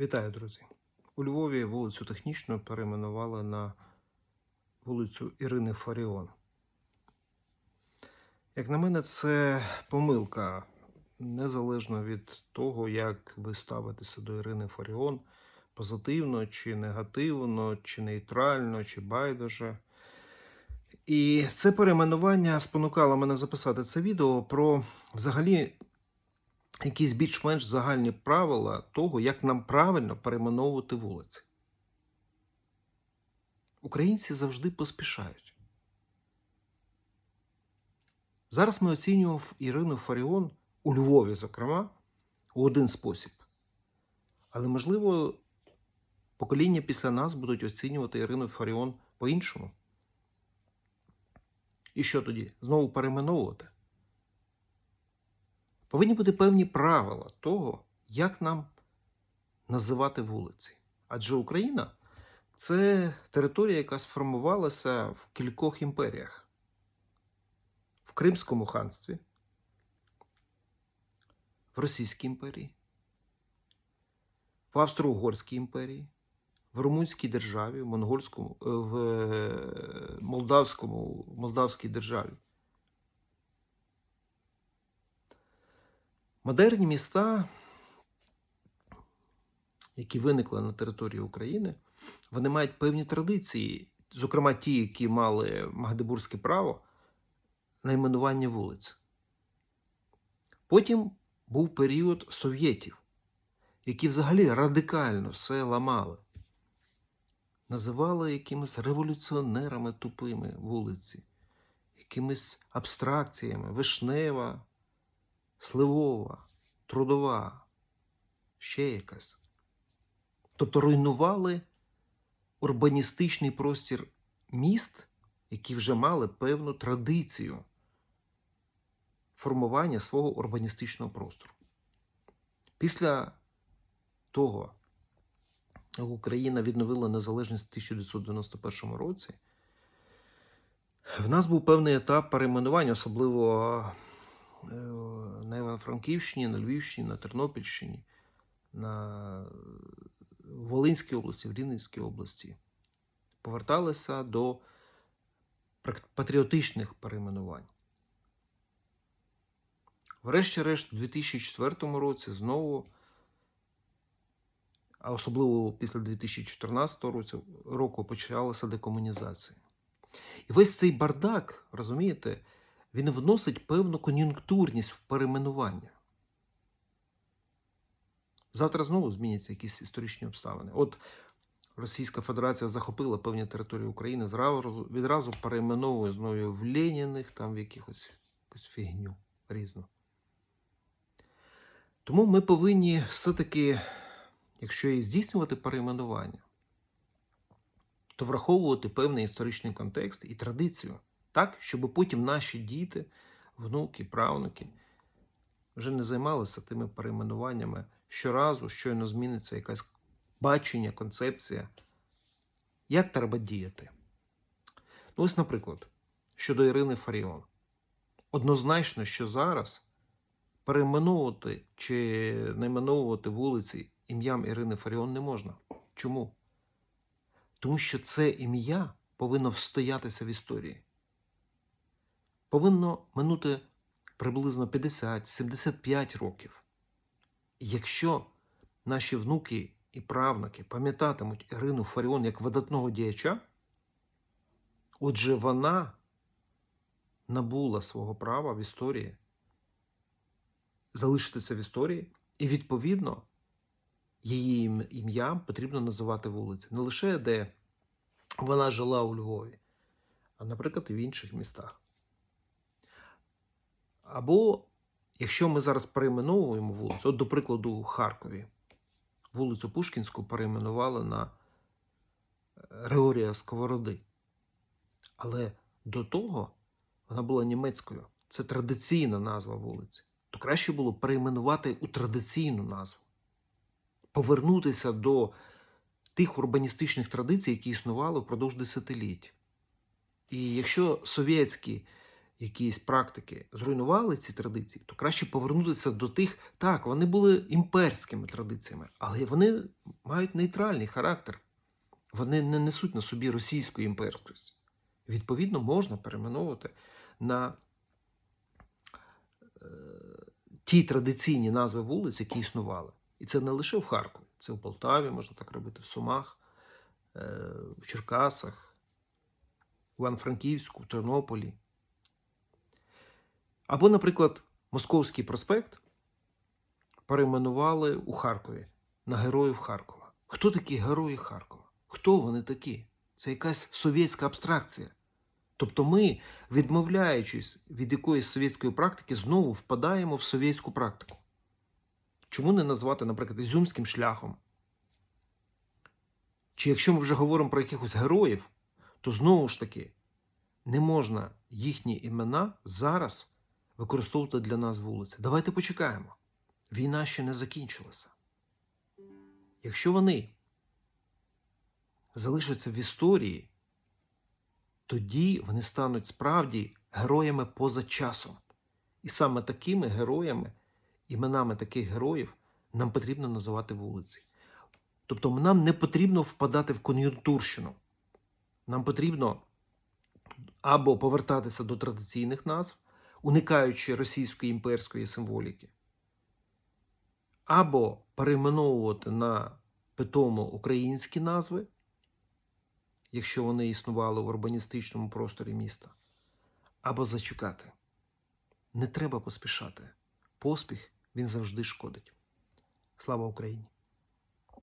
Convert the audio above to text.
Вітаю, друзі! У Львові вулицю Технічну перейменували на вулицю Ірини Фаріон. Як на мене, це помилка, незалежно від того, як ви ставитеся до Ірини Фаріон, позитивно чи негативно, чи нейтрально, чи байдуже. І це перейменування спонукало мене записати це відео про взагалі якісь більш-менш загальні правила того, як нам правильно перейменовувати вулиці. Українці завжди поспішають. Зараз ми оцінюємо Ірину Фаріон у Львові, зокрема, у один спосіб. Але, можливо, покоління після нас будуть оцінювати Ірину Фаріон по-іншому. І що тоді? Знову перейменовувати? Повинні бути певні правила того, як нам називати вулиці. Адже Україна це територія, яка сформувалася в кількох імперіях: в Кримському ханстві, в Російській імперії, в Австро-Угорській імперії, в Румунській державі, в Монгольському, е, в е, Молдавському, Молдавській державі. Модерні міста, які виникли на території України, вони мають певні традиції, зокрема ті, які мали Магдебурзьке право найменування вулиць. Потім був період совєтів, які взагалі радикально все ламали, називали якимись революціонерами тупими вулиці, якимись абстракціями, вишнева, сливова, трудова, ще якась. Тобто руйнували урбаністичний простір міст, які вже мали певну традицію формування свого урбаністичного простору. Після того, як Україна відновила незалежність в 1991 році, в нас був певний етап перейменування, особливо на Івано-Франківщині, на Львівщині, на Тернопільщині, на Волинській області, в Рівненській області. Поверталися до патріотичних перейменувань. Врешті-решт, у 2004 році знову, а особливо після 2014 року почалася декомунізація. І весь цей бардак, розумієте, він вносить певну кон'юнктурність в перейменування. Завтра знову зміняться якісь історичні обставини. От Російська Федерація захопила певні території України, зразу, відразу перейменовує знову в Леніних, там в якихось якусь фігню різну. Тому ми повинні все-таки, якщо і здійснювати перейменування, то враховувати певний історичний контекст і традицію, так, щоб потім наші діти, внуки, правнуки вже не займалися тими перейменуваннями щоразу, щойно зміниться якась бачення, концепція, як треба діяти. Ну, ось, наприклад, щодо Ірини Фаріон. Однозначно, що зараз перейменовувати чи найменовувати вулиці ім'ям Ірини Фаріон не можна. Чому? Тому що це ім'я повинно встоятися в історії. Повинно минути приблизно 50-75 років. Якщо наші внуки і правнуки пам'ятатимуть Ірину Фаріон як видатного діяча, отже, вона набула свого права в історії залишитися в історії, і, відповідно, її ім- ім'ям потрібно називати вулиці. Не лише де вона жила у Львові, а, наприклад, і в інших містах. Або якщо ми зараз перейменовуємо вулицю, от, до прикладу, у Харкові, вулицю Пушкінську перейменували на е, Григорія Сковороди. Але до того вона була німецькою. Це традиційна назва вулиці. То краще було перейменувати у традиційну назву, повернутися до тих урбаністичних традицій, які існували впродовж десятиліть. І якщо совєтські якісь практики зруйнували ці традиції, то краще повернутися до тих, так, вони були імперськими традиціями, але вони мають нейтральний характер. Вони не несуть на собі російської імперськості. Відповідно, можна перейменовувати на е, ті традиційні назви вулиць, які існували. І це не лише в Харкові, це в Полтаві, можна так робити, в Сумах, е, в Черкасах, в Івано-Франківську, в Тернополі. Або, наприклад, Московський проспект перейменували у Харкові на Героїв Харкова. Хто такі герої Харкова? Хто вони такі? Це якась совєтська абстракція. Тобто ми, відмовляючись від якоїсь совєтської практики, знову впадаємо в совєтську практику. Чому не назвати, наприклад, Ізюмським шляхом? Чи якщо ми вже говоримо про якихось героїв, то знову ж таки не можна їхні імена зараз використовувати для нас вулиці. Давайте почекаємо. Війна ще не закінчилася. Якщо вони залишаться в історії, тоді вони стануть справді героями поза часом. І саме такими героями, іменами таких героїв, нам потрібно називати вулиці. Тобто нам не потрібно впадати в кон'юнктурщину. Нам потрібно або повертатися до традиційних назв, уникаючи російської імперської символіки, або перейменовувати на питомо українські назви, якщо вони існували в урбаністичному просторі міста, або зачекати. Не треба поспішати. Поспіх він завжди шкодить. Слава Україні!